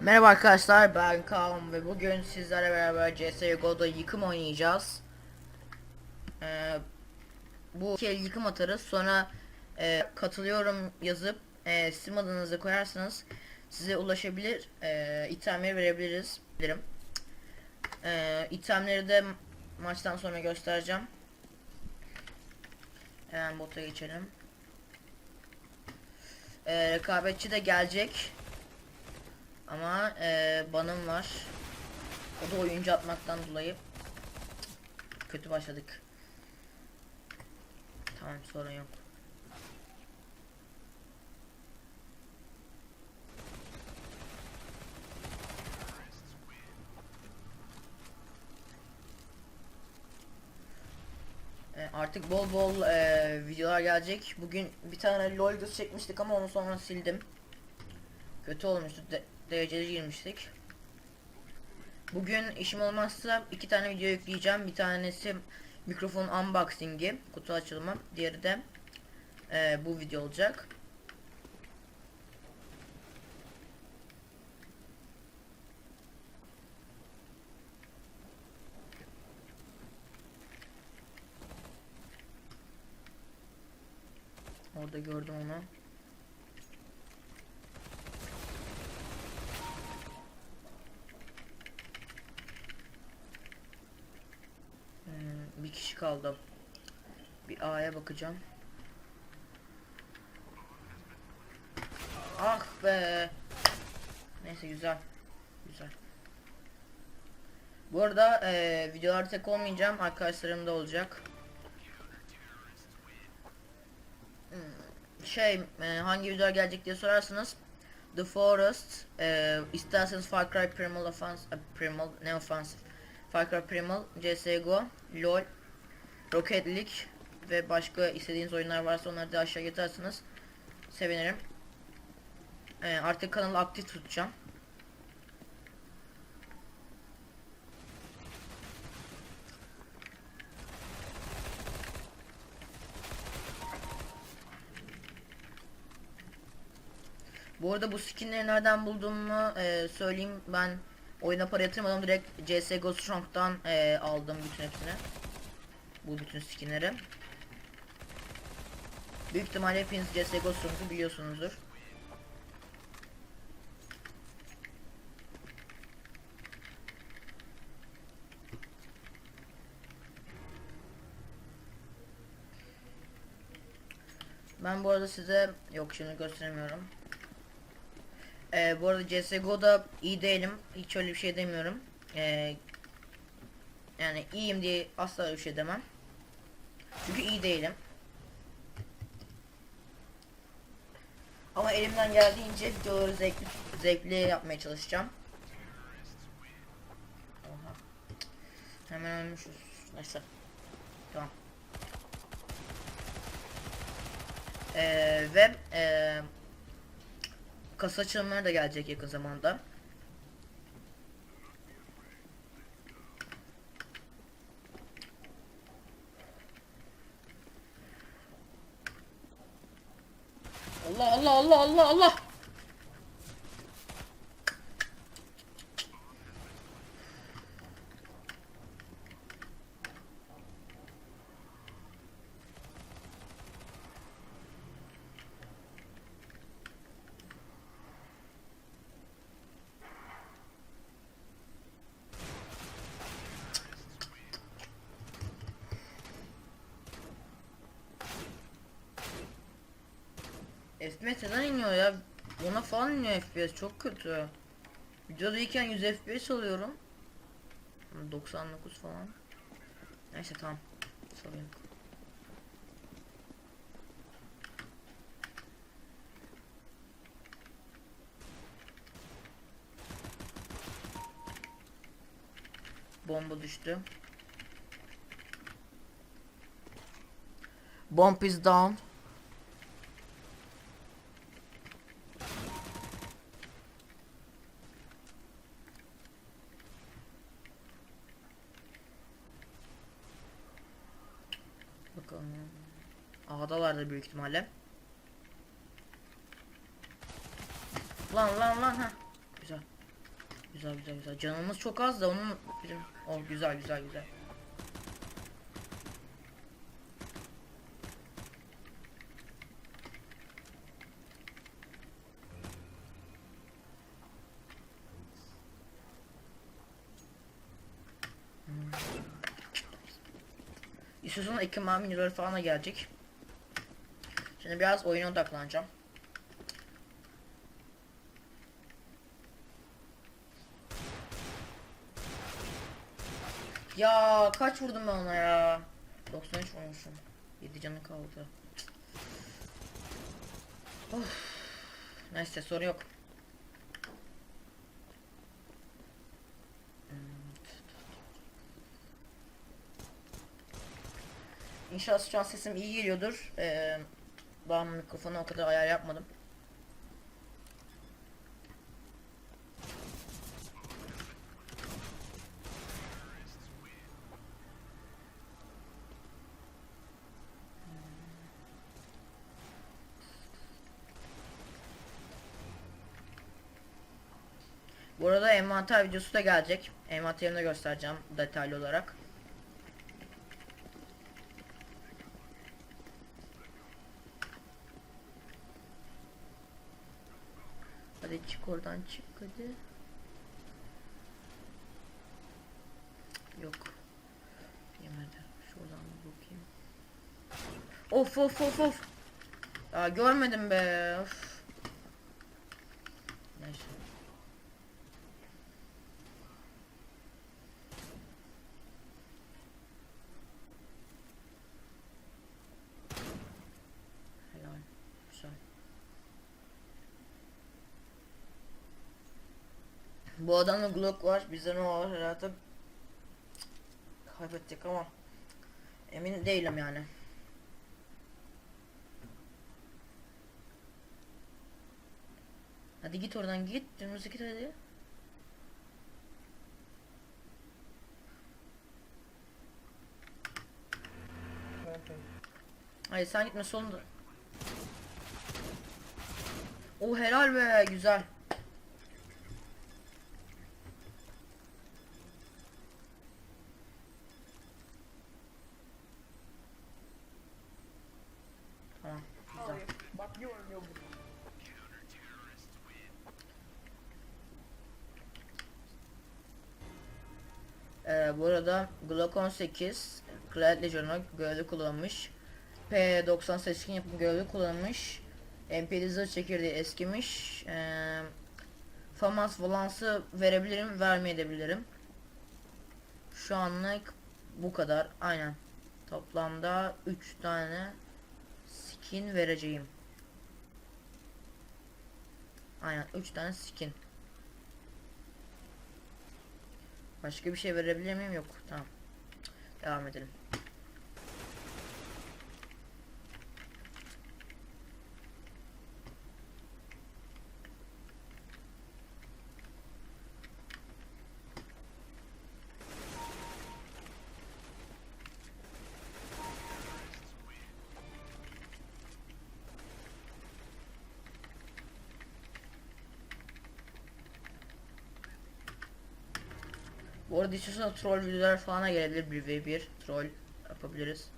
Merhaba arkadaşlar ben Kaan ve bugün sizlerle beraber CSGO'da yıkım oynayacağız. Ee, bu iki yıkım atarız sonra e, katılıyorum yazıp e, sim adınızı koyarsanız size ulaşabilir e, itemleri verebiliriz bilirim. E, itemleri de maçtan sonra göstereceğim. Hemen bota geçelim. E, rekabetçi de gelecek. Ama eee banım var. O da oyuncu atmaktan dolayı. Kötü başladık. Tamam sorun yok. E, Artık bol bol eee, videolar gelecek. Bugün bir tane LoL çekmiştik ama onu sonra sildim. Kötü olmuştu. De dereceli girmiştik. Bugün işim olmazsa iki tane video yükleyeceğim. Bir tanesi mikrofon unboxing'i, kutu açılımı. Diğeri de eee, bu video olacak. Orada gördüm onu. Bir kişi kaldı. Bir A'ya bakacağım. Ah be. Neyse güzel. Güzel. Bu arada eee videolarda tek olmayacağım. Arkadaşlarım da olacak. Hmm, Şey eee, hangi videolar gelecek diye sorarsanız The Forest eee isterseniz Far Cry Primal Offense e, Primal ne offensive Far Cry Primal, CSGO, LoL, Rocket League ve başka istediğiniz oyunlar varsa onları da aşağı yatarsınız. Sevinirim. Ee, artık kanalı aktif tutacağım. Bu arada bu skinleri nereden bulduğumu e, söyleyeyim. Ben oyuna para yatırmadım. Direkt CSGO Strong'dan e, aldım bütün hepsini. Bu bütün skinleri. Büyük ihtimalle hepiniz CSGO Strong'u biliyorsunuzdur. Ben bu arada size yok şimdi gösteremiyorum. Ee, bu arada CSGO'da iyi değilim. Hiç öyle bir şey demiyorum. Ee, yani iyiyim diye asla bir şey demem. Çünkü iyi değilim. Ama elimden geldiğince videoları zevkli, zevkli yapmaya çalışacağım. Oha. Hemen ölmüşüz. Neyse. Tamam. Ee, ve ee, kasa açılımları da gelecek yakın zamanda. Allah Allah Allah Allah Allah. FPS neden iniyor ya? Ona falan iniyor FPS çok kötü. Videodayken 100 FPS alıyorum. 99 falan. Neyse tamam. Sorun. Bomba düştü. Bomb is down. Büyük ihtimalle. Lan lan lan ha. Güzel. Güzel güzel güzel. Canımız çok az da onun bizim o güzel güzel güzel. Hmm. İstiyorsan ekipman minileri falan da gelecek. Şimdi biraz oyuna odaklanacağım. Ya kaç vurdum ben ona ya? 93 vurmuşum. 7 canı kaldı. Of. Neyse soru yok. İnşallah şu an sesim iyi geliyordur. Ee, ben mikrofonu o kadar ayar yapmadım. Bu arada envanter videosu da gelecek. Envanterini de göstereceğim detaylı olarak. Hadi çık oradan çık hadi. Yok. Yemedi. Şuradan bir bakayım. Of of of of. Ya görmedim be. Of. Neyse. Helal. Güzel. Bu adamda Glock var. Bizde ne var herhalde. Kaybettik ama emin değilim yani. Hadi git oradan git. Dümdüz git hadi. Hayır sen gitme solunda. O helal be güzel. Tamam güzel. Hayır. Bak bir oynuyor bu. Ee, bu Glock 18 Glad Legion'a görevli kullanmış. P98 yapım görevli kullanmış. MP zırh çekirdeği eskimiş. Ee, Famas Valans'ı verebilirim, vermeyebilirim. Şu anlık bu kadar. Aynen. Toplamda 3 tane skin vereceğim. Aynen 3 tane skin. Başka bir şey verebilir miyim? Yok. Tamam. Devam edelim. Bu arada istiyorsanız troll videolar falan gelebilir 1v1 troll yapabiliriz.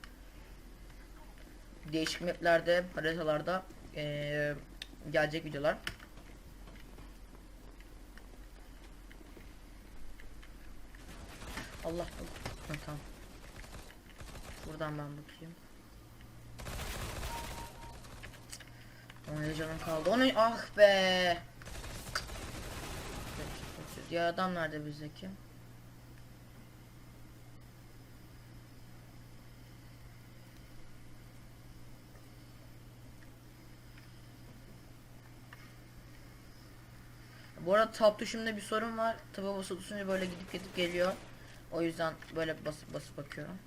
Değişik maplerde, haritalarda eee, gelecek videolar. Allah Ha, tamam. Buradan ben bakayım. Onun canım kaldı. Onun ah be. Diğer adam nerede bizdeki? Bu arada tab tuşumda bir sorun var. Taba basılı tutunca böyle gidip gidip geliyor. O yüzden böyle basıp basıp bakıyorum.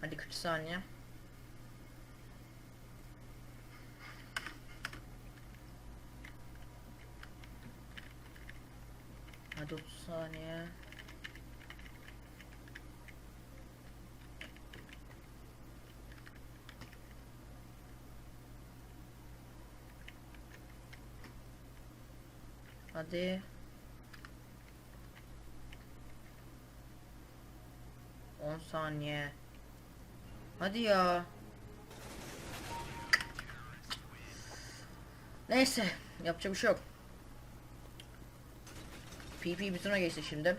Hadi 40 saniye. Hadi 30 saniye. Hadi. On saniye. Hadi ya. Neyse, yapacak bir şey yok. PP bütüne geçti şimdi.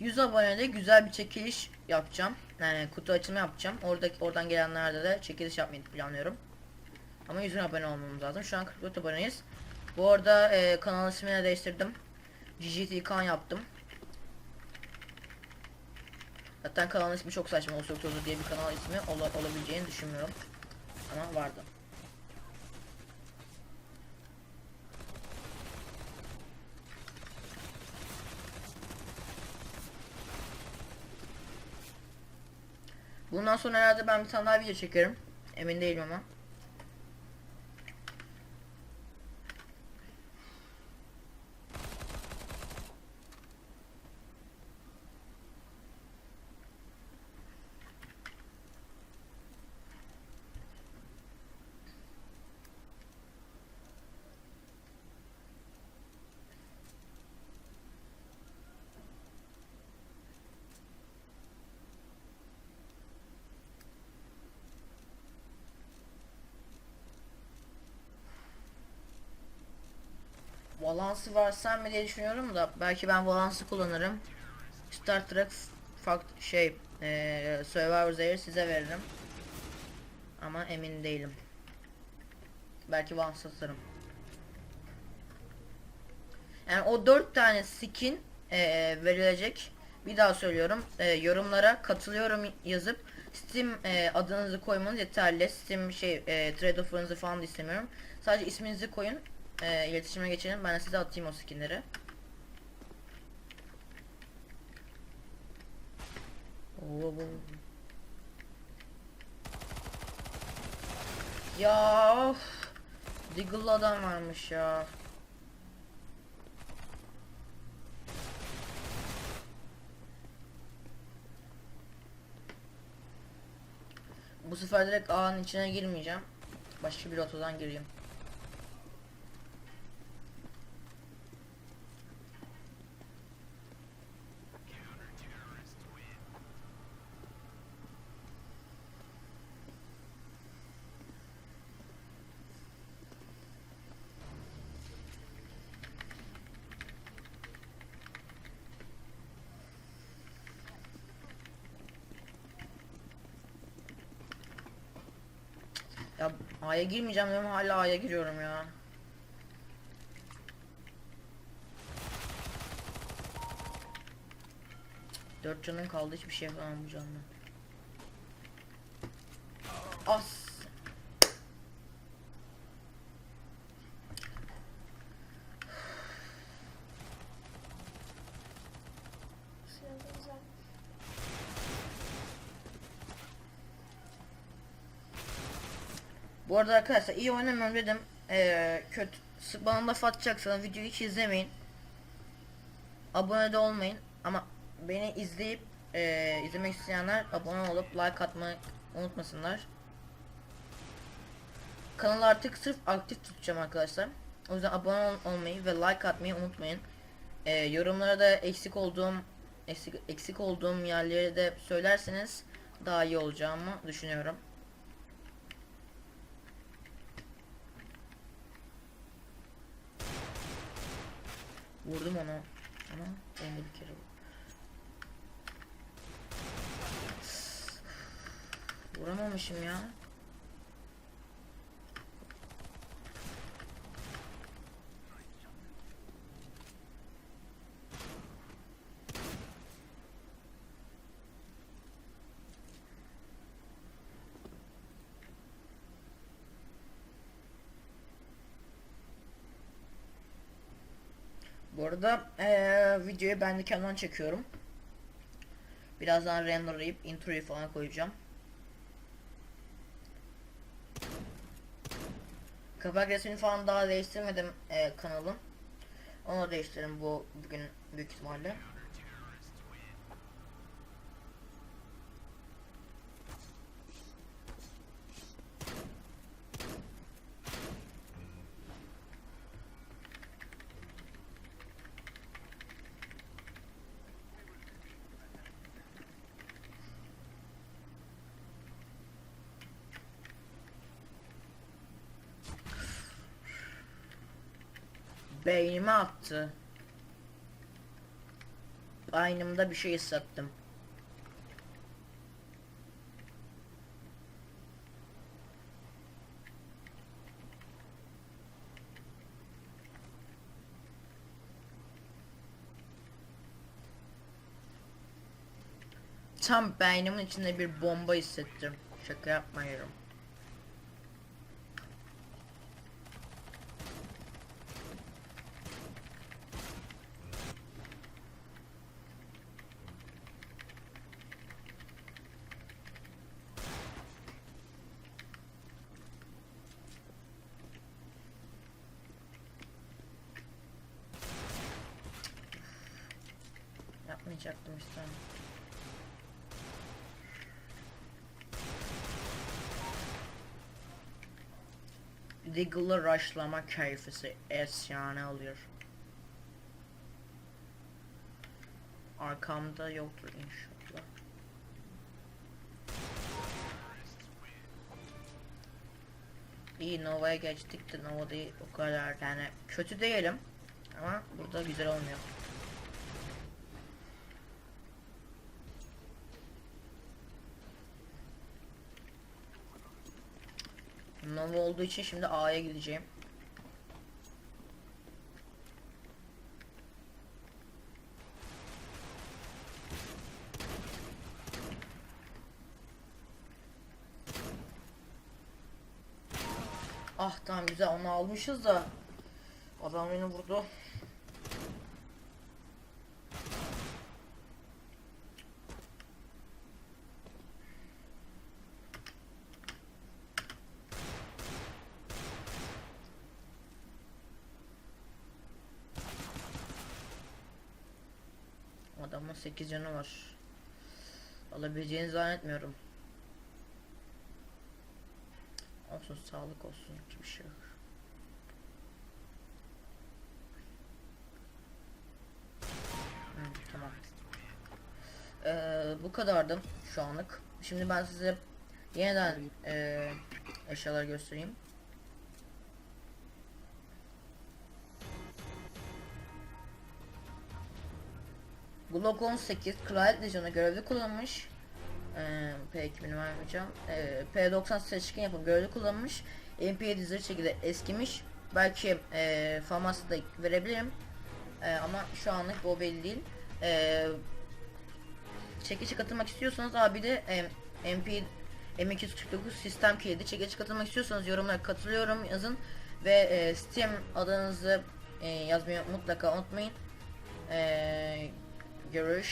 Yüz abonede güzel bir çekiliş yapacağım. Yani kutu açımı yapacağım. Oradaki oradan gelenlerde de çekiliş yapmayı planlıyorum. Ama 100 abone olmamız lazım. Şu an 44 aboneyiz. Bu arada e, kanal ismini değiştirdim. GGT kan yaptım. Zaten kanalın ismi çok saçma. Osur Tozu diye bir kanal ismi ola, olabileceğini düşünmüyorum. Ama vardı. Bundan sonra herhalde ben bir tane daha video çekerim. Emin değilim ama. Valansı varsam mı diye düşünüyorum da belki ben Valans'ı kullanırım. Star Trek farklı şey eee Survivor Zehir size veririm. Ama emin değilim. Belki Valans satarım. Yani o dört tane skin eee, verilecek. Bir daha söylüyorum. Eee, yorumlara katılıyorum yazıp Steam eee, adınızı koymanız yeterli. Steam şey eee trade offer'ınızı falan da istemiyorum. Sadece isminizi koyun. Eee iletişime geçelim. Ben de size atayım o skinleri. Oo, bu- Ya of. Deagle adam varmış ya. Bu sefer direkt ağın içine girmeyeceğim. Başka bir otodan gireyim. Ya A'ya girmeyeceğim diyorum hala A'ya giriyorum ya. Dört canın kaldı hiçbir şey yapamam bu canla. As. Bu arada arkadaşlar iyi oynamıyorum dedim. Ee, kötü bana laf atacaksanız videoyu hiç izlemeyin. Abone de olmayın ama beni izleyip e, izlemek isteyenler abone olup like atmayı unutmasınlar. Kanalı artık sırf aktif tutacağım arkadaşlar. O yüzden abone ol- olmayı ve like atmayı unutmayın. Ee, yorumlara da eksik olduğum eksik, eksik olduğum yerleri de söylerseniz daha iyi olacağımı düşünüyorum. Vurdum onu ama beni de bir kere vurdu. Vuramamışım ya. Bu arada eee videoyu ben de kendimden çekiyorum. Birazdan renderlayıp introyu falan koyacağım. Kapak resmini falan daha değiştirmedim eee, kanalın. Onu da değiştiririm bu bugün büyük ihtimalle. Beynime attı. Beynimde bir şey hissettim. Tam beynimin içinde bir bomba hissettim. Şaka yapmıyorum. Yapmayacaktım işte. Deagle'ı rushlama keyfisi efsane oluyor. Arkamda yoktur inşallah. İyi Nova'ya geçtik de Nova değil o kadar yani kötü değilim ama burada güzel olmuyor. Nova olduğu için şimdi A'ya gideceğim. Ah tamam güzel onu almışız da adam beni vurdu. Adamın 8 canı var. Alabileceğini zannetmiyorum. Olsun sağlık olsun hiçbir şey yok. Hı, tamam. Ee, bu kadardı şu anlık. Şimdi ben size yeniden ee, eşyalar göstereyim. Glock 18 Kraliyet Lejyonu'na görevli kullanmış. Ee, P2000'i vermeyeceğim. Ee, P90 seçkin yapıp görevli kullanmış. MP7 zırh şekilde eskimiş. Belki ee, faması da verebilirim. Ee, ama şu anlık bu belli değil. Ee, çekişe katılmak istiyorsanız abi de ee, MP M249 sistem kilidi çekişe katılmak istiyorsanız yorumlara katılıyorum yazın ve ee, Steam adınızı ee, yazmayı mutlaka unutmayın. Ee, görüş